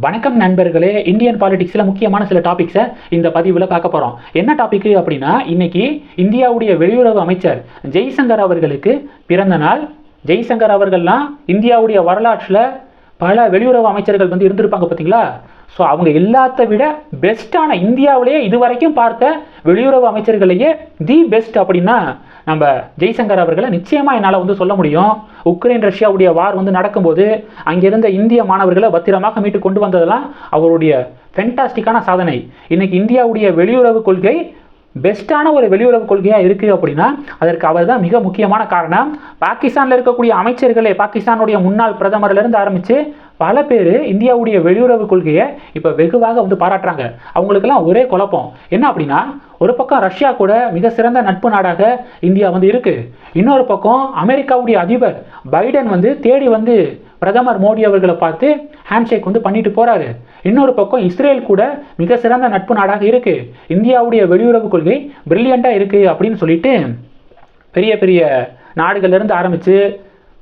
வணக்கம் நண்பர்களே இந்தியன் பாலிடிக்ஸில் முக்கியமான சில டாபிக்ஸை இந்த பதிவில் பார்க்க போகிறோம் என்ன டாபிக் அப்படின்னா இன்னைக்கு இந்தியாவுடைய வெளியுறவு அமைச்சர் ஜெய்சங்கர் அவர்களுக்கு பிறந்த நாள். ஜெய்சங்கர் அவர்கள்லாம் இந்தியாவுடைய வரலாற்றில் பல வெளியுறவு அமைச்சர்கள் வந்து இருந்திருப்பாங்க பார்த்தீங்களா? ஸோ அவங்க எல்லாத்த விட பெஸ்ட்டான இந்தியாவிலேயே இதுவரைக்கும் பார்த்த வெளியுறவு அமைச்சர்களையே தி பெஸ்ட் அப்படின்னா நம்ம ஜெய்சங்கர் அவர்களை நிச்சயமாக என்னால் வந்து சொல்ல முடியும். உக்ரைன் ரஷ்யாவுடைய வார் வந்து நடக்கும்போது அங்கிருந்த இந்திய மாணவர்களை பத்திரமாக மீட்டு கொண்டு வந்ததெல்லாம் அவருடைய ஃபென்டாஸ்டிக்கான சாதனை. இன்னைக்கு இந்தியாவுடைய வெளியுறவு கொள்கை பெஸ்ட்டான ஒரு வெளியுறவு கொள்கையாக இருக்குது அப்படின்னா அதற்கு அவர் தான் மிக முக்கியமான காரணம். பாகிஸ்தானில் இருக்கக்கூடிய அமைச்சர்களே பாகிஸ்தானுடைய முன்னாள் பிரதமர்லேருந்து ஆரம்பித்து பல பேர் இந்தியாவுடைய வெளியுறவு கொள்கையை இப்போ வெகுவாக வந்து பாராட்டுறாங்க. அவங்களுக்கெல்லாம் ஒரே குழப்பம். என்ன அப்படின்னா ஒரு பக்கம் ரஷ்யா கூட மிக சிறந்த நட்பு நாடாக இந்தியா வந்து இருக்கு. இன்னொரு பக்கம் அமெரிக்காவுடைய அதிபர் பைடன் வந்து தேடி வந்து பிரதமர் மோடி அவர்களை பார்த்து ஹேண்ட்ஷேக் வந்து பண்ணிட்டு போறாரு. இன்னொரு பக்கம் இஸ்ரேல் கூட மிக சிறந்த நட்பு நாடாக இருக்கு. இந்தியாவுடைய வெளியுறவு கொள்கை பிரில்லியண்டா இருக்கு அப்படின்னு சொல்லிட்டு பெரிய பெரிய நாடுகள்லேருந்து ஆரம்பித்து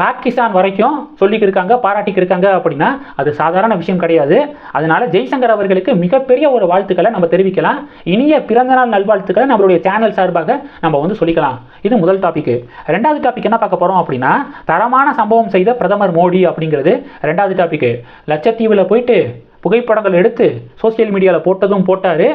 பாகிஸ்தான் வரைக்கும் சொல்லிக்கிருக்காங்க பாராட்டிக்கிருக்காங்க அப்படின்னா அது சாதாரண விஷயம் கிடையாது. அதனால ஜெய்சங்கர் அவர்களுக்கு மிகப்பெரிய ஒரு வாழ்த்துக்களை நம்ம தெரிவிக்கலாம். இனிய பிறந்தநாள் நல்வாழ்த்துக்களை நம்மளுடைய சேனல் சார்பாக நம்ம வந்து சொல்லிக்கலாம். இது முதல் டாபிக் ரெண்டாவது டாபிக் என்ன பார்க்க போகிறோம் அப்படின்னா தரமான சம்பவம் செய்த பிரதமர் மோடி அப்படிங்கிறது ரெண்டாவது டாபிக் லட்சத்தீவில் போயிட்டு புகைப்படங்கள் எடுத்து சோசியல் மீடியாவில் போட்டதும் போட்டார்.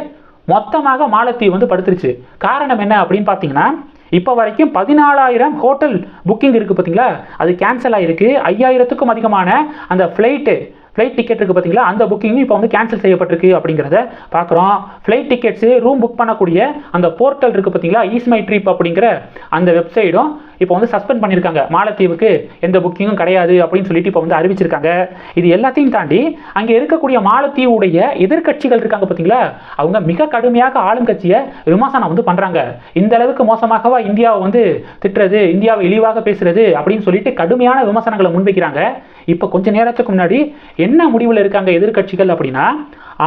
மொத்தமாக மாலத்தீவு வந்து படுத்துருச்சு. காரணம் என்ன அப்படின்னு பார்த்தீங்கன்னா இப்போ வரைக்கும் பதினாலாயிரம் ஹோட்டல் புக்கிங் இருக்குது பார்த்தீங்களா அது கேன்சல் ஆகிருக்கு ஐயாயிரத்துக்கும் அதிகமான அந்த ஃப்ளைட்டு ஃப்ளைட் டிக்கெட் இருக்குது பார்த்தீங்களா அந்த புக்கிங்கும் இப்போ வந்து கேன்சல் செய்யப்பட்டிருக்கு அப்படிங்கிறத பார்க்குறோம் ஃப்ளைட் டிக்கெட்ஸு ரூம் புக் பண்ணக்கூடிய அந்த போர்ட்டல் இருக்குது பார்த்தீங்களா ஈஸ்மை ட்ரிப் அப்படிங்கிற அந்த வெப்சைடும் இப்போ வந்து சஸ்பெண்ட் பண்ணியிருக்காங்க. மாலத்தீவுக்கு எந்த புக்கிங்கும் கிடையாது அப்படின்னு சொல்லிட்டு இப்போ வந்து அறிவிச்சிருக்காங்க. இது எல்லாத்தையும் தாண்டி அங்கே இருக்கக்கூடிய மாலத்தீவுடைய எதிர்க்கட்சிகள் இருக்காங்க பார்த்தீங்களா? அவங்க மிக கடுமையாக ஆளுங்கட்சியை விமர்சனம் வந்து பண்ணுறாங்க இந்த அளவுக்கு மோசமாகவா இந்தியாவை வந்து திட்டுறது இந்தியாவை இழிவாக பேசுறது அப்படின்னு சொல்லிட்டு கடுமையான விமர்சனங்களை முன்வைக்கிறாங்க. இப்போ கொஞ்ச நேரத்துக்கு முன்னாடி என்ன முடிவில் இருக்காங்க எதிர்க்கட்சிகள் அப்படின்னா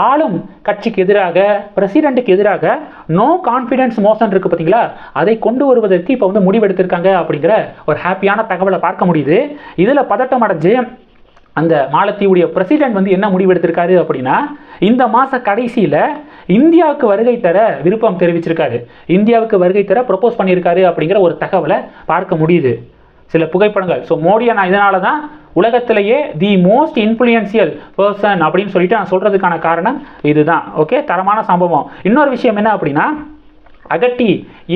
ஆளும் கட்சிக்கு எதிராக பிரசிடென்ட்டுக்கு எதிராக நோ கான்ஃபிடென்ஸ் மோஷன் இருக்குது பார்த்தீங்களா அதை கொண்டு வருவதற்கு இப்போ வந்து முடிவெடுத்திருக்காங்க அப்படிங்கிற ஒரு ஹாப்பியான தகவலை பார்க்க முடியுது. இதில் பதட்டம் அடைஞ்சு அந்த மாலத்தீவுடைய பிரசிடென்ட் வந்து என்ன முடிவெடுத்திருக்காரு அப்படின்னா இந்த மாத கடைசியில் இந்தியாவுக்கு வருகை தர விருப்பம் தெரிவிச்சிருக்காரு. இந்தியாவுக்கு வருகை தர ப்ரொப்போஸ் பண்ணியிருக்காரு அப்படிங்கிற ஒரு தகவலை பார்க்க முடியுது. சில புகைப்படங்கள். ஸோ மோடியை நான் இதனால தான் உலகத்திலேயே தி மோஸ்ட் இன்ஃப்ளூயன்சியல் பர்சன் அப்படின்னு சொல்லிட்டு நான் சொல்கிறதுக்கான காரணம் இதுதான். ஓகே தரமான சம்பவம். இன்னொரு விஷயம் என்ன அப்படின்னா அகட்டி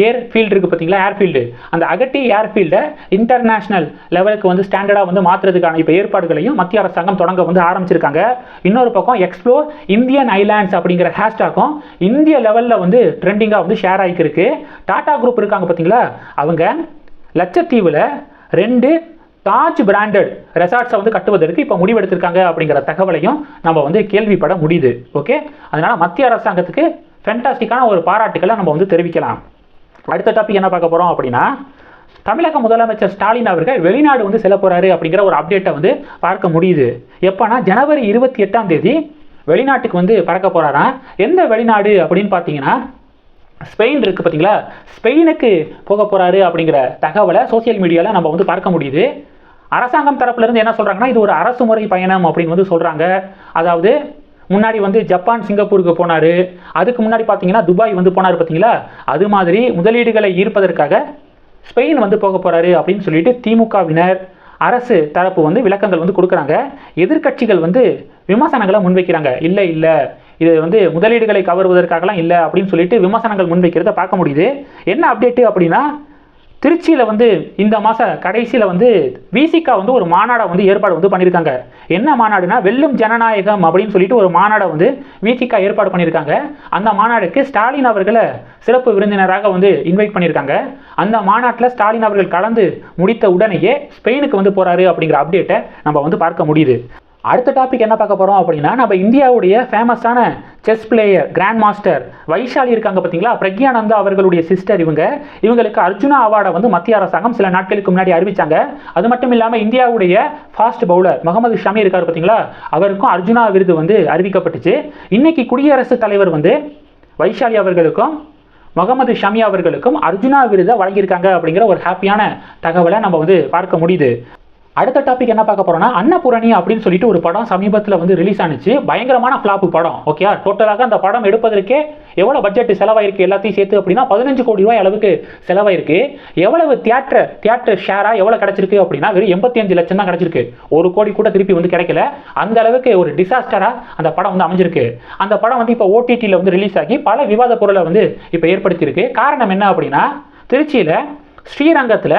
ஏர் ஃபீல்டு இருக்குது பார்த்தீங்களா? ஏர்ஃபீல்டு அந்த அகட்டி ஏர்ஃபீல்டை இன்டர்நேஷ்னல் லெவலுக்கு வந்து ஸ்டாண்டர்டாக வந்து மாற்றுறதுக்கான இப்போ ஏற்பாடுகளையும் மத்திய அரசாங்கம் தொடங்க வந்து ஆரம்பிச்சிருக்காங்க. இன்னொரு பக்கம் எக்ஸ்ப்ளோர் இந்தியன் ஐலாண்ட்ஸ் அப்படிங்கிற ஹேஷ்டாக்கும் இந்திய லெவலில் வந்து ட்ரெண்டிங்காக வந்து ஷேர் ஆகிருக்கு டாடா குரூப் இருக்காங்க பார்த்தீங்களா? அவங்க லட்சத்தீவில் ரெண்டு தாஜ் பிராண்டட் ரெசார்ட்ஸை வந்து கட்டுவதற்கு இப்போ முடிவெடுத்திருக்காங்க அப்படிங்கிற தகவலையும் நம்ம வந்து கேள்விப்பட முடியுது. ஓகே அதனால மத்திய அரசாங்கத்துக்கு ஃபென்டாஸ்டிக்கான ஒரு பாராட்டுக்களை நம்ம வந்து தெரிவிக்கலாம். அடுத்த டாபிக் என்ன பார்க்க போகிறோம் அப்படின்னா தமிழக முதலமைச்சர் ஸ்டாலின் அவர்கள் வெளிநாடு வந்து செல்ல போகிறாரு அப்படிங்கிற ஒரு அப்டேட்டை வந்து பார்க்க முடியுது. எப்போனா ஜனவரி இருபத்தி எட்டாம் தேதி வெளிநாட்டுக்கு வந்து பறக்க போகிறாராம் எந்த வெளிநாடு அப்படின்னு பார்த்தீங்கன்னா ஸ்பெயின் இருக்குது பார்த்தீங்களா ஸ்பெயினுக்கு போக போகிறாரு அப்படிங்கிற தகவலை சோசியல் மீடியாவில் நம்ம வந்து பார்க்க முடியுது. அரசாங்கம் தரப்புலேருந்து என்ன சொல்கிறாங்கன்னா இது ஒரு அரசு முறை பயணம் அப்படின்னு வந்து சொல்கிறாங்க அதாவது முன்னாடி வந்து ஜப்பான் சிங்கப்பூருக்கு போனார். அதுக்கு முன்னாடி பார்த்தீங்கன்னா துபாய் வந்து போனார் பார்த்தீங்களா அது மாதிரி முதலீடுகளை ஈர்ப்பதற்காக ஸ்பெயின் வந்து போக போகிறாரு அப்படின்னு சொல்லிட்டு திமுகவினர் அரசு தரப்பு வந்து விளக்கங்கள் வந்து கொடுக்குறாங்க. எதிர்க்கட்சிகள் வந்து விமர்சனங்களை முன்வைக்கிறாங்க. இல்லை இல்லை. இது வந்து முதலீடுகளை கவருவதற்காகலாம் இல்லை அப்படின்னு சொல்லிட்டு விமர்சனங்கள் முன்வைக்கிறத பார்க்க முடியுது. என்ன அப்டேட்டு அப்படின்னா திருச்சியில் வந்து இந்த மாத கடைசியில் வந்து விசிகா வந்து ஒரு மாநாடை வந்து ஏற்பாடு வந்து பண்ணியிருக்காங்க என்ன மாநாடுனா வெல்லும் ஜனநாயகம் அப்படின்னு சொல்லிட்டு ஒரு மாநாடை வந்து விசிகா ஏற்பாடு பண்ணியிருக்காங்க அந்த மாநாடுக்கு ஸ்டாலின் அவர்களை சிறப்பு விருந்தினராக வந்து இன்வைட் பண்ணியிருக்காங்க அந்த மாநாட்டில் ஸ்டாலின் அவர்கள் கலந்து முடித்த உடனேயே ஸ்பெயினுக்கு வந்து போகிறாரு அப்படிங்கிற அப்டேட்டை நம்ம வந்து பார்க்க முடியுது. அடுத்த டாபிக் என்ன பார்க்க போகிறோம் அப்படின்னா நம்ம இந்தியாவுடைய ஃபேமஸான chess player grand master Vaishali இருக்காங்க பார்த்தீங்களா? பிரக்யானந்தா அவர்களுடைய சிஸ்டர் இவங்க. இவங்களுக்கு அர்ஜுனா அவார்டை வந்து மத்திய அரசாங்கம் சில நாட்களுக்கு முன்னாடி அறிவிச்சாங்க. அது மட்டும் இல்லாமல் இந்தியாவுடைய ஃபாஸ்ட் பவுலர் முகமது ஷமி இருக்கார் பார்த்தீங்களா? அவருக்கும் அர்ஜுனா விருது வந்து அறிவிக்கப்பட்டுச்சு. இன்னைக்கு குடியரசுத் தலைவர் வந்து வைஷாலி அவர்களுக்கும் முகமது ஷமி அவர்களுக்கும் அர்ஜுனா விருதை வழங்கியிருக்காங்க அப்படிங்கிற ஒரு ஹாப்பியான தகவலை நம்ம வந்து பார்க்க முடியுது. அடுத்த டாபிக் என்ன பார்க்க போறோம்னா அன்னபூரணி அப்படின்னு சொல்லிட்டு ஒரு படம் சமீபத்தில் வந்து ரிலீஸ் ஆனிச்சு. பயங்கரமான ஃபிளாப் படம். ஓகே டோட்டலாக அந்த படம் எடுப்பதற்கே எவ்வளோ பட்ஜெட் செலவாயிருக்கு எல்லாத்தையும் சேர்த்து அப்படின்னா பதினஞ்சு கோடி ரூபாய் அளவுக்கு செலவாயிருக்கு. எவ்வளவு தியேட்டர் தியேட்டர் ஷேராக எவ்வளோ கிடைச்சிருக்கு அப்படின்னா வெறும் எண்பத்தி அஞ்சு லட்சம் தான் கிடச்சிருக்கு. ஒரு கோடி கூட திருப்பி வந்து கிடைக்கல. அந்த அளவுக்கு ஒரு டிசாஸ்டராக அந்த படம் வந்து அமைஞ்சிருக்கு. அந்த படம் வந்து இப்போ ஓடிடியில் வந்து ரிலீஸ் ஆகி பல விவாத பொருளை வந்து இப்போ ஏற்படுத்தியிருக்கு. காரணம் என்ன அப்படின்னா திருச்சியில் ஸ்ரீரங்கத்தில்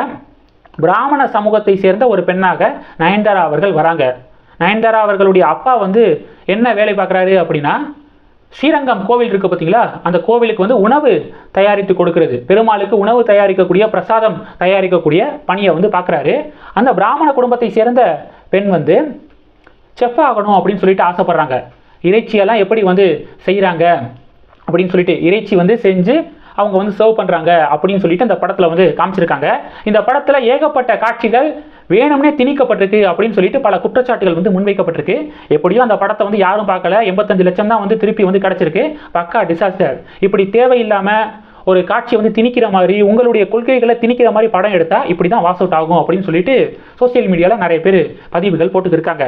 பிராமண சமூகத்தை சேர்ந்த ஒரு பெண்ணாக நயன்தாரா அவர்கள் வராங்க. நயன்தாரா அவர்களுடைய அப்பா வந்து என்ன வேலை பார்க்குறாரு அப்படின்னா ஸ்ரீரங்கம் கோவில் இருக்குது பார்த்தீங்களா? அந்த கோவிலுக்கு வந்து உணவு தயாரித்து கொடுக்கறது. பெருமாளுக்கு உணவு தயாரிக்கக்கூடிய பிரசாதம் தயாரிக்கக்கூடிய பணியை வந்து பார்க்குறாரு. அந்த பிராமண குடும்பத்தை சேர்ந்த பெண் வந்து செஃப் ஆகணும் அப்படின்னு சொல்லிட்டு ஆசைப்பட்றாங்க. இறைச்சியெல்லாம் எப்படி வந்து செய்கிறாங்க அப்படின்னு சொல்லிட்டு இறைச்சி வந்து செஞ்சு அவங்க வந்து சர்வ் பண்ணுறாங்க அப்படின்னு சொல்லிட்டு அந்த படத்தில் வந்து காமிச்சிருக்காங்க. இந்த படத்தில் ஏகப்பட்ட காட்சிகள் வேணும்னே திணிக்கப்பட்டிருக்கு அப்படின்னு சொல்லிட்டு பல குற்றச்சாட்டுகள் வந்து முன்வைக்கப்பட்டிருக்கு. எப்படியும் அந்த படத்தை வந்து யாரும் பார்க்கல. எண்பத்தஞ்சு லட்சம் தான் வந்து திருப்பி வந்து கிடச்சிருக்கு. பக்கா டிசாஸ்டர் இப்படி தேவையில்லாமல் ஒரு காட்சியை வந்து திணிக்கிற மாதிரி உங்களுடைய கொள்கைகளை திணிக்கிற மாதிரி படம் எடுத்தால் இப்படி தான் வாஸ் அவுட் ஆகும் அப்படின்னு சொல்லிட்டு சோஷியல் மீடியாவில் நிறைய பேர் பதிவுகள் போட்டுக்கிருக்காங்க